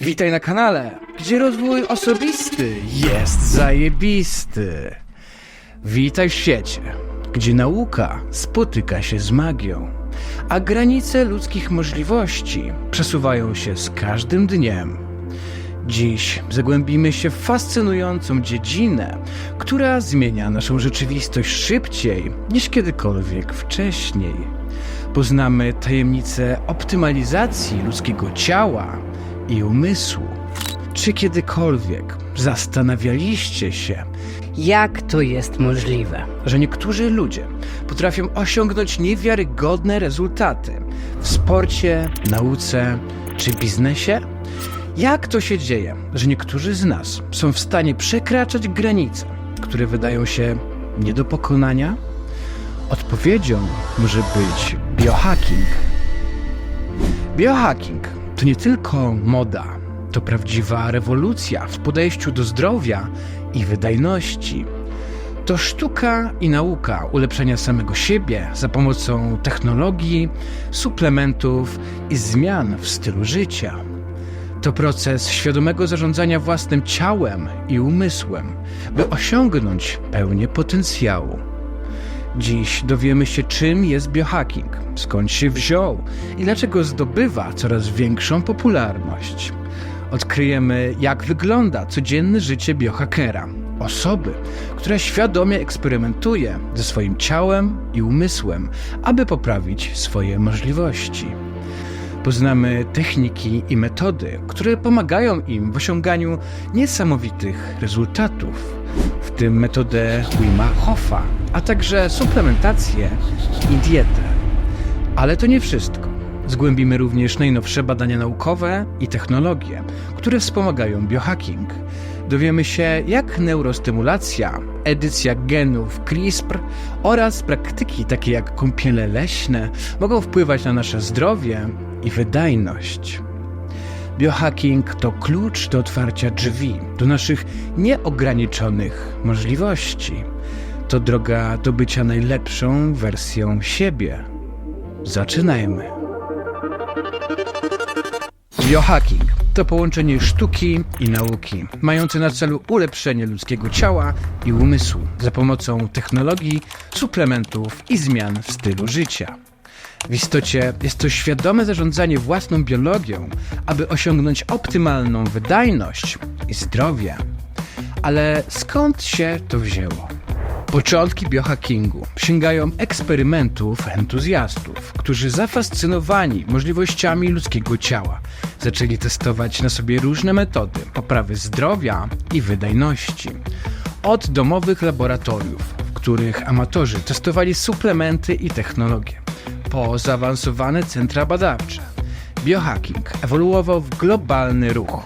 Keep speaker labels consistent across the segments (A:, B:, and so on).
A: Witaj na kanale, gdzie rozwój osobisty jest zajebisty. Witaj w świecie, gdzie nauka spotyka się z magią, a granice ludzkich możliwości przesuwają się z każdym dniem. Dziś zagłębimy się w fascynującą dziedzinę, która zmienia naszą rzeczywistość szybciej niż kiedykolwiek wcześniej. Poznamy tajemnice optymalizacji ludzkiego ciała i umysłu. Czy kiedykolwiek zastanawialiście się,
B: Jak to jest możliwe?
A: że niektórzy ludzie potrafią osiągnąć niewiarygodne rezultaty w sporcie, nauce czy biznesie? Jak to się dzieje, że niektórzy z nas są w stanie przekraczać granice, które wydają się nie do pokonania? Odpowiedzią może być biohacking. Biohacking to nie tylko moda, to prawdziwa rewolucja w podejściu do zdrowia i wydajności. To sztuka i nauka ulepszenia samego siebie za pomocą technologii, suplementów i zmian w stylu życia. To proces świadomego zarządzania własnym ciałem i umysłem, by osiągnąć pełnię potencjału. Dziś dowiemy się, czym jest biohacking, skąd się wziął i dlaczego zdobywa coraz większą popularność. Odkryjemy, jak wygląda codzienne życie biohackera, osoby, która świadomie eksperymentuje ze swoim ciałem i umysłem, aby poprawić swoje możliwości. Poznamy techniki i metody, które pomagają im w osiąganiu niesamowitych rezultatów, w tym metodę Wima Hofa, a także suplementację i dietę. Ale to nie wszystko. Zgłębimy również najnowsze badania naukowe i technologie, które wspomagają biohacking. Dowiemy się, jak neurostymulacja, edycja genów CRISPR oraz praktyki takie jak kąpiele leśne mogą wpływać na nasze zdrowie i wydajność. Biohacking to klucz do otwarcia drzwi do naszych nieograniczonych możliwości. To droga do bycia najlepszą wersją siebie. Zaczynajmy. Biohacking to połączenie sztuki i nauki, mające na celu ulepszenie ludzkiego ciała i umysłu za pomocą technologii, suplementów i zmian w stylu życia. W istocie jest to świadome zarządzanie własną biologią, aby osiągnąć optymalną wydajność i zdrowie. Ale skąd się to wzięło? Początki biohackingu sięgają eksperymentów entuzjastów, którzy zafascynowani możliwościami ludzkiego ciała zaczęli testować na sobie różne metody poprawy zdrowia i wydajności. Od domowych laboratoriów, w których amatorzy testowali suplementy i technologie, po zaawansowane centra badawcze. Biohacking ewoluował w globalny ruch.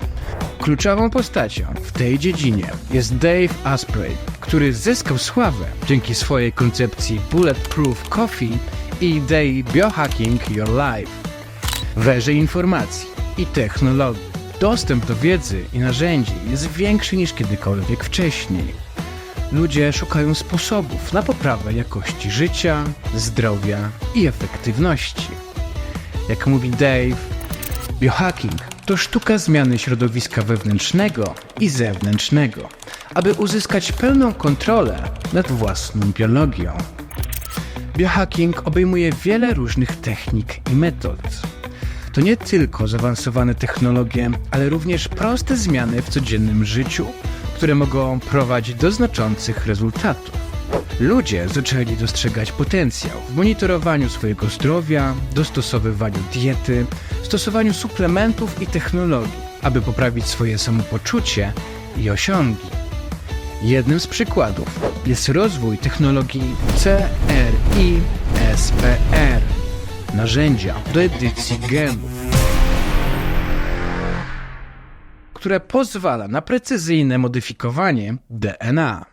A: Kluczową postacią w tej dziedzinie jest Dave Asprey, który zyskał sławę dzięki swojej koncepcji Bulletproof Coffee i Day Biohacking Your Life. W erze informacji i technologii dostęp do wiedzy i narzędzi jest większy niż kiedykolwiek wcześniej. Ludzie szukają sposobów na poprawę jakości życia, zdrowia i efektywności. Jak mówi Dave, biohacking to sztuka zmiany środowiska wewnętrznego i zewnętrznego, aby uzyskać pełną kontrolę nad własną biologią. Biohacking obejmuje wiele różnych technik i metod. To nie tylko zaawansowane technologie, ale również proste zmiany w codziennym życiu, które mogą prowadzić do znaczących rezultatów. Ludzie zaczęli dostrzegać potencjał w monitorowaniu swojego zdrowia, dostosowywaniu diety, stosowaniu suplementów i technologii, aby poprawić swoje samopoczucie i osiągi. Jednym z przykładów jest rozwój technologii CRI-SPR, narzędzia do edycji genów, które pozwala na precyzyjne modyfikowanie DNA.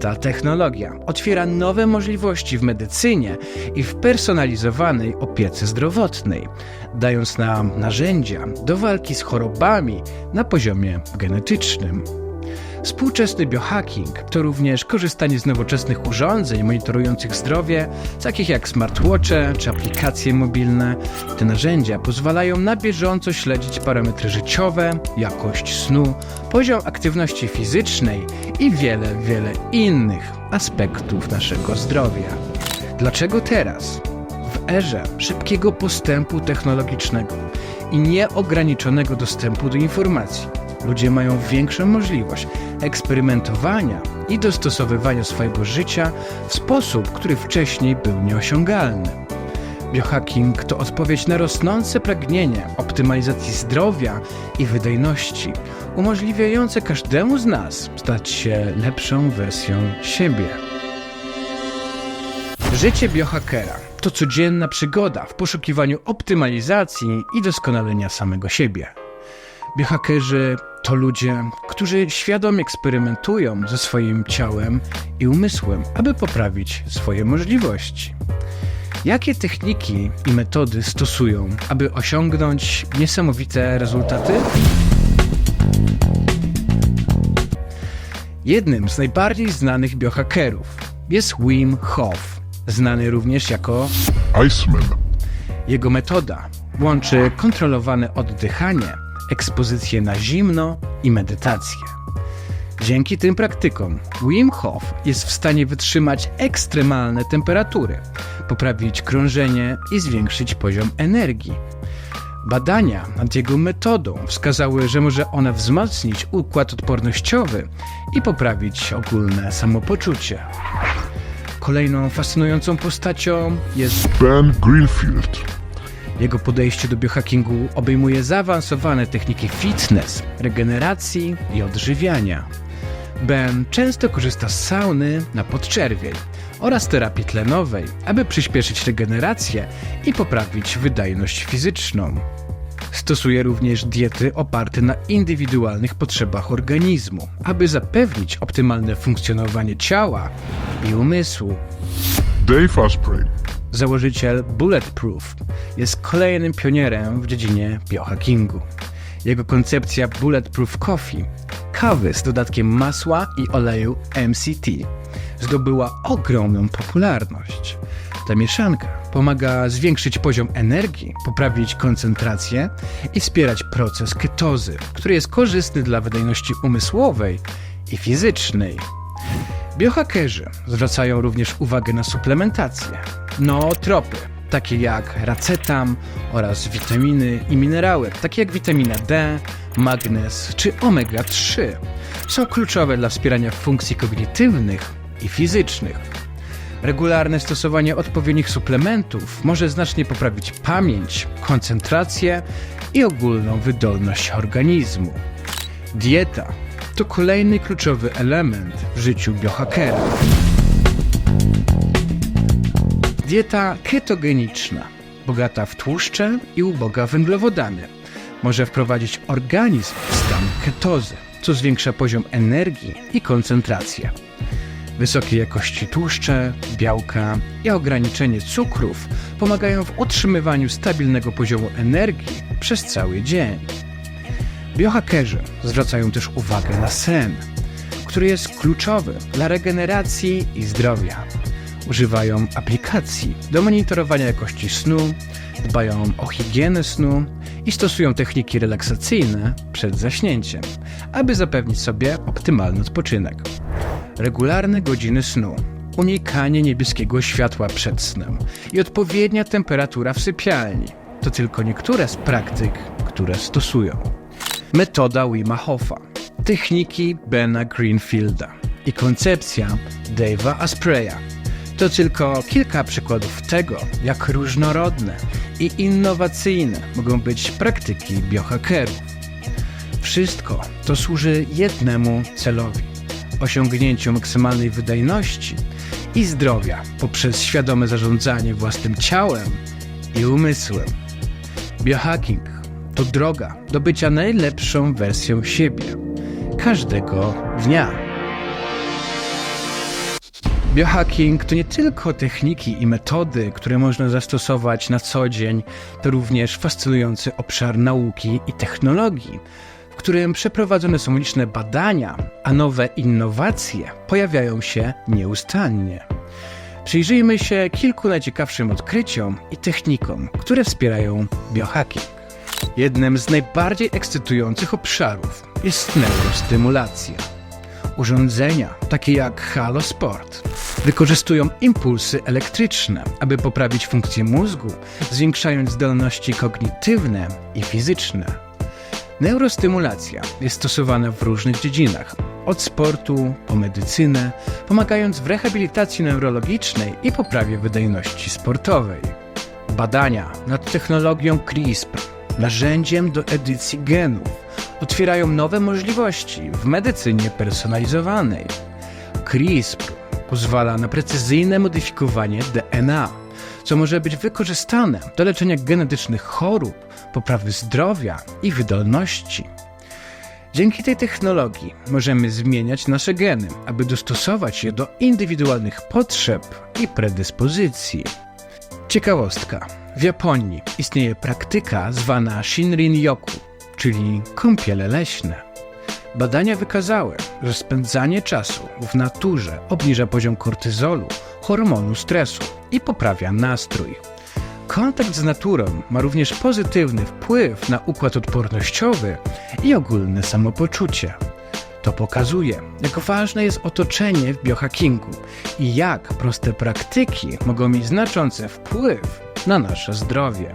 A: Ta technologia otwiera nowe możliwości w medycynie i w personalizowanej opiece zdrowotnej, dając nam narzędzia do walki z chorobami na poziomie genetycznym. Współczesny biohacking to również korzystanie z nowoczesnych urządzeń monitorujących zdrowie, takich jak smartwatche czy aplikacje mobilne. Te narzędzia pozwalają na bieżąco śledzić parametry życiowe, jakość snu, poziom aktywności fizycznej i wiele, wiele innych aspektów naszego zdrowia. Dlaczego teraz? W erze szybkiego postępu technologicznego i nieograniczonego dostępu do informacji ludzie mają większą możliwość eksperymentowania i dostosowywania swojego życia w sposób, który wcześniej był nieosiągalny. Biohacking to odpowiedź na rosnące pragnienie optymalizacji zdrowia i wydajności, umożliwiające każdemu z nas stać się lepszą wersją siebie. Życie biohackera to codzienna przygoda w poszukiwaniu optymalizacji i doskonalenia samego siebie. Biohackerzy to ludzie, którzy świadomie eksperymentują ze swoim ciałem i umysłem, aby poprawić swoje możliwości. Jakie techniki i metody stosują, aby osiągnąć niesamowite rezultaty? Jednym z najbardziej znanych biohackerów jest Wim Hof, znany również jako
C: Iceman.
A: jego metoda łączy kontrolowane oddychanie, ekspozycję na zimno i medytację. Dzięki tym praktykom Wim Hof jest w stanie wytrzymać ekstremalne temperatury, poprawić krążenie i zwiększyć poziom energii. Badania nad jego metodą wskazały, że może ona wzmocnić układ odpornościowy i poprawić ogólne samopoczucie. Kolejną fascynującą postacią jest
C: Ben Greenfield.
A: Jego podejście do biohackingu obejmuje zaawansowane techniki fitness, regeneracji i odżywiania. Ben często korzysta z sauny na podczerwień oraz terapii tlenowej, aby przyspieszyć regenerację i poprawić wydajność fizyczną. Stosuje również diety oparte na indywidualnych potrzebach organizmu, aby zapewnić optymalne funkcjonowanie ciała i umysłu.
C: Dave Asprey.
A: Założyciel Bulletproof jest kolejnym pionierem w dziedzinie biohackingu. Jego koncepcja Bulletproof Coffee, kawy z dodatkiem masła i oleju MCT, zdobyła ogromną popularność. Ta mieszanka pomaga zwiększyć poziom energii, poprawić koncentrację i wspierać proces ketozy, który jest korzystny dla wydajności umysłowej i fizycznej. Biohackerzy zwracają również uwagę na suplementację. Nootropy, takie jak racetam oraz witaminy i minerały, takie jak witamina D, magnez czy omega-3, są kluczowe dla wspierania funkcji kognitywnych i fizycznych. Regularne stosowanie odpowiednich suplementów może znacznie poprawić pamięć, koncentrację i ogólną wydolność organizmu. Dieta to kolejny kluczowy element w życiu biohackera. Dieta ketogeniczna, bogata w tłuszcze i uboga w węglowodany, może wprowadzić organizm w stan ketozy, co zwiększa poziom energii i koncentrację. Wysokiej jakości tłuszcze, białka i ograniczenie cukrów pomagają w utrzymywaniu stabilnego poziomu energii przez cały dzień. Biohackerzy zwracają też uwagę na sen, który jest kluczowy dla regeneracji i zdrowia. Używają aplikacji do monitorowania jakości snu, dbają o higienę snu i stosują techniki relaksacyjne przed zaśnięciem, aby zapewnić sobie optymalny odpoczynek. Regularne godziny snu, unikanie niebieskiego światła przed snem i odpowiednia temperatura w sypialni to tylko niektóre z praktyk, które stosują metoda Wima Hofa, techniki Bena Greenfielda i koncepcja Dave'a Aspreya. To tylko kilka przykładów tego, jak różnorodne i innowacyjne mogą być praktyki biohackerów. Wszystko to służy jednemu celowi osiągnięciu maksymalnej wydajności i zdrowia poprzez świadome zarządzanie własnym ciałem i umysłem. Biohacking to droga do bycia najlepszą wersją siebie każdego dnia. Biohacking to nie tylko techniki i metody, które można zastosować na co dzień, to również fascynujący obszar nauki i technologii, w którym przeprowadzone są liczne badania, a nowe innowacje pojawiają się nieustannie. Przyjrzyjmy się kilku najciekawszym odkryciom i technikom, które wspierają biohacking. Jednym z najbardziej ekscytujących obszarów jest neurostymulacja. Urządzenia, takie jak Halo Sport, wykorzystują impulsy elektryczne, aby poprawić funkcję mózgu, zwiększając zdolności kognitywne i fizyczne. Neurostymulacja jest stosowana w różnych dziedzinach, od sportu po medycynę, pomagając w rehabilitacji neurologicznej i poprawie wydajności sportowej. Badania nad technologią CRISPR, narzędziem do edycji genów, otwierają nowe możliwości w medycynie personalizowanej. CRISPR pozwala na precyzyjne modyfikowanie DNA, co może być wykorzystane do leczenia genetycznych chorób, poprawy zdrowia i wydolności. Dzięki tej technologii możemy zmieniać nasze geny, aby dostosować je do indywidualnych potrzeb i predyspozycji. Ciekawostka. W Japonii istnieje praktyka zwana Shinrin-yoku, czyli kąpiele leśne. Badania wykazały, że spędzanie czasu w naturze obniża poziom kortyzolu, hormonu stresu i poprawia nastrój. Kontakt z naturą ma również pozytywny wpływ na układ odpornościowy i ogólne samopoczucie. To pokazuje, jak ważne jest otoczenie w biohackingu i jak proste praktyki mogą mieć znaczący wpływ na nasze zdrowie.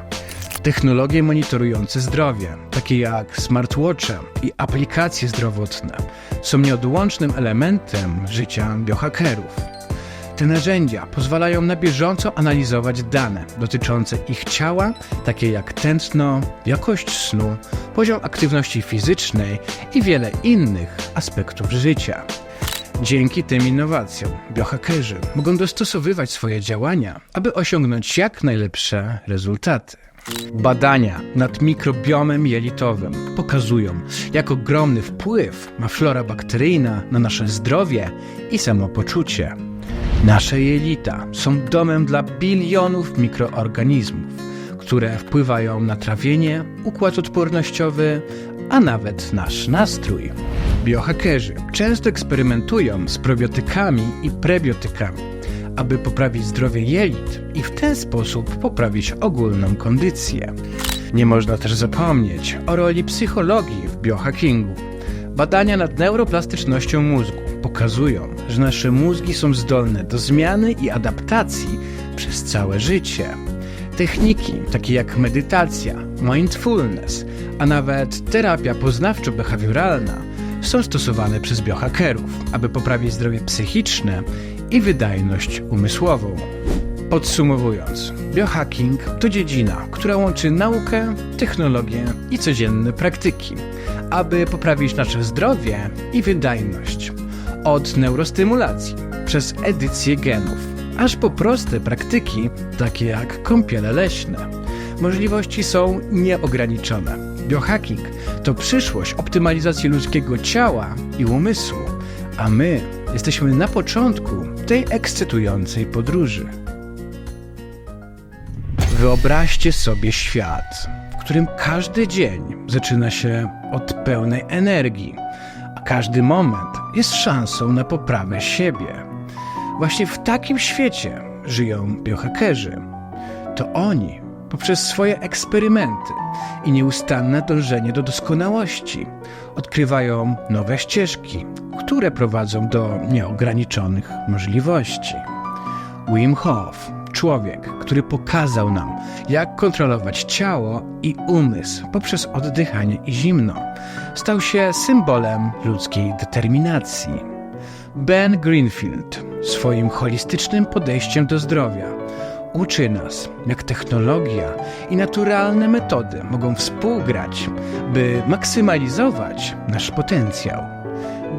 A: Technologie monitorujące zdrowie, takie jak smartwatche i aplikacje zdrowotne, są nieodłącznym elementem życia biohackerów. Te narzędzia pozwalają na bieżąco analizować dane dotyczące ich ciała, takie jak tętno, jakość snu, poziom aktywności fizycznej i wiele innych aspektów życia. Dzięki tym innowacjom biohackerzy mogą dostosowywać swoje działania, aby osiągnąć jak najlepsze rezultaty. Badania nad mikrobiomem jelitowym pokazują, jak ogromny wpływ ma flora bakteryjna na nasze zdrowie i samopoczucie. Nasze jelita są domem dla bilionów mikroorganizmów, które wpływają na trawienie, układ odpornościowy, a nawet nasz nastrój. Biohackerzy często eksperymentują z probiotykami i prebiotykami, aby poprawić zdrowie jelit i w ten sposób poprawić ogólną kondycję. Nie można też zapomnieć o roli psychologii w biohackingu. Badania nad neuroplastycznością mózgu pokazują, że nasze mózgi są zdolne do zmiany i adaptacji przez całe życie. Techniki takie jak medytacja, mindfulness, a nawet terapia poznawczo-behawioralna są stosowane przez biohackerów, aby poprawić zdrowie psychiczne i wydajność umysłową. Podsumowując, biohacking to dziedzina, która łączy naukę, technologię i codzienne praktyki, aby poprawić nasze zdrowie i wydajność. Od neurostymulacji przez edycję genów, aż po proste praktyki, takie jak kąpiele leśne. Możliwości są nieograniczone. Biohacking to przyszłość optymalizacji ludzkiego ciała i umysłu, a my jesteśmy na początku tej ekscytującej podróży. Wyobraźcie sobie świat, w którym każdy dzień zaczyna się od pełnej energii, a każdy moment jest szansą na poprawę siebie. Właśnie w takim świecie żyją biohackerzy. To oni, poprzez swoje eksperymenty i nieustanne dążenie do doskonałości, odkrywają nowe ścieżki, które prowadzą do nieograniczonych możliwości. Wim Hof, człowiek, który pokazał nam, jak kontrolować ciało i umysł poprzez oddychanie i zimno, stał się symbolem ludzkiej determinacji. Ben Greenfield swoim holistycznym podejściem do zdrowia uczy nas, jak technologia i naturalne metody mogą współgrać, by maksymalizować nasz potencjał.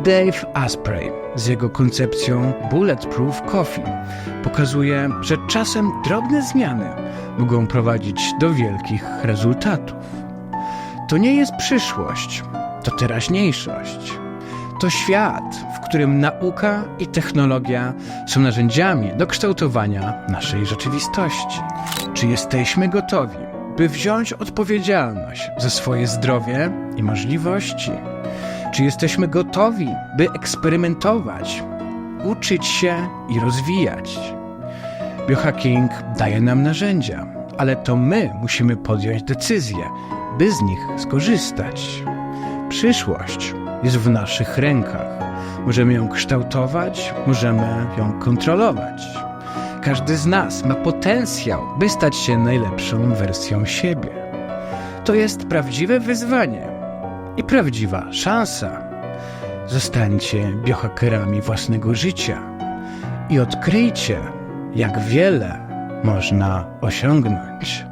A: Dave Asprey z jego koncepcją Bulletproof Coffee pokazuje, że czasem drobne zmiany mogą prowadzić do wielkich rezultatów. To nie jest przyszłość, to teraźniejszość. To świat, w którym nauka i technologia są narzędziami do kształtowania naszej rzeczywistości. Czy jesteśmy gotowi, by wziąć odpowiedzialność za swoje zdrowie i możliwości? Czy jesteśmy gotowi, by eksperymentować, uczyć się i rozwijać? Biohacking daje nam narzędzia, ale to my musimy podjąć decyzję, by z nich skorzystać. Przyszłość jest w naszych rękach. Możemy ją kształtować, możemy ją kontrolować. Każdy z nas ma potencjał, by stać się najlepszą wersją siebie. To jest prawdziwe wyzwanie i prawdziwa szansa. Zostańcie biohakerami własnego życia i odkryjcie, jak wiele można osiągnąć.